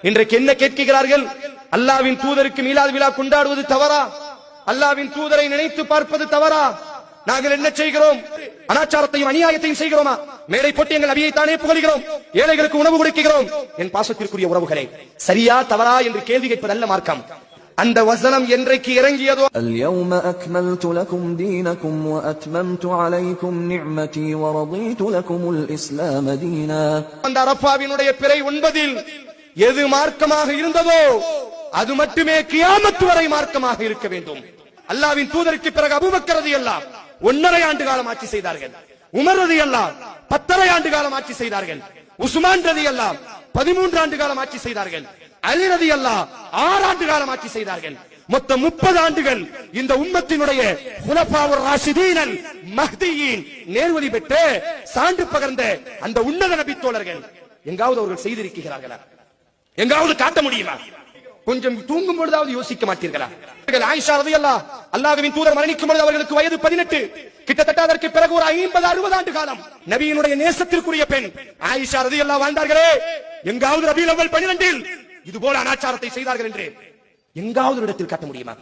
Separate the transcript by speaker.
Speaker 1: இன்றைக்கு என்ன கேட்கிறார்கள் அல்லாவின் தூதருக்கு மீலாது விழா கொண்டாடுவது தவறா அல்லாவின் தூதரை நினைத்து பார்ப்பது தவறா நாங்கள் என்ன செய்கிறோம் அனாச்சாரத்தையும் அநியாயத்தையும் செய்கிறோமா மேடை போட்டு எங்கள் அபியை தானே புகழ்கிறோம் ஏழைகளுக்கு உணவு கொடுக்கிறோம் என் பாசத்திற்குரிய உறவுகளே சரியா தவறா என்று கேள்வி கேட்பதல்ல மார்க்கம் அந்த வசனம் என்றைக்கு இறங்கியதோ
Speaker 2: اليوم أكملت لكم دينكم وأتممت عليكم نعمتي ورضيت لكم الإسلام دينا
Speaker 1: அந்த அரப்பாவினுடைய பிறை ஒன்பதில் எது மார்க்கமாக இருந்ததோ அது மட்டுமே கியாமத்து வரை மார்க்கமாக இருக்க வேண்டும். அல்லாவின் தூதருக்கு பிறகு அபுபக்கரது எல்லாம் ஒன்னரை ஆண்டு காலம் ஆட்சி செய்தார்கள். உமரது எல்லாம் பத்தரை ஆண்டு காலம் ஆட்சி செய்தார்கள். உஸ்மான் ரதி எல்லாம் பதிமூன்று ஆண்டு காலம் ஆட்சி செய்தார்கள். அலி ரதி எல்லாம் ஆறு ஆண்டு காலம் ஆட்சி செய்தார்கள். மொத்தம் முப்பது ஆண்டுகள் இந்த உம்மத்தினுடைய குலபாவர் ராஷிதீனல் மஹ்தியின் நேர்வழி பெற்று சான்று பகர்ந்த அந்த உன்னத நபி தோழர்கள் எங்காவது அவர்கள் செய்திருக்கிறார்களா? எங்காவது காட்ட முடியுமா? கொஞ்சம் தூங்கும் பொழுதாவது யோசிக்க மாட்டீர்களா? அவர்கள் ஆயிஷா அல்லாஹ்வின் தூதர் மரணிக்கும் பொழுது அவர்களுக்கு வயது பதினெட்டு. கிட்டத்தட்ட அதற்கு பிறகு ஒரு ஐம்பது அறுபது ஆண்டு காலம். நபியினுடைய நேசத்திற்குரிய பெண். ஆயிஷா ரலியல்லாஹ் வாழ்ந்தார்களே. எங்காவது ரபியில் அவ்வல் பனிரெண்டில். இது போல அனாச்சாரத்தை செய்தார்கள் என்று எங்காவது இடத்தில் காட்ட முடியுமா?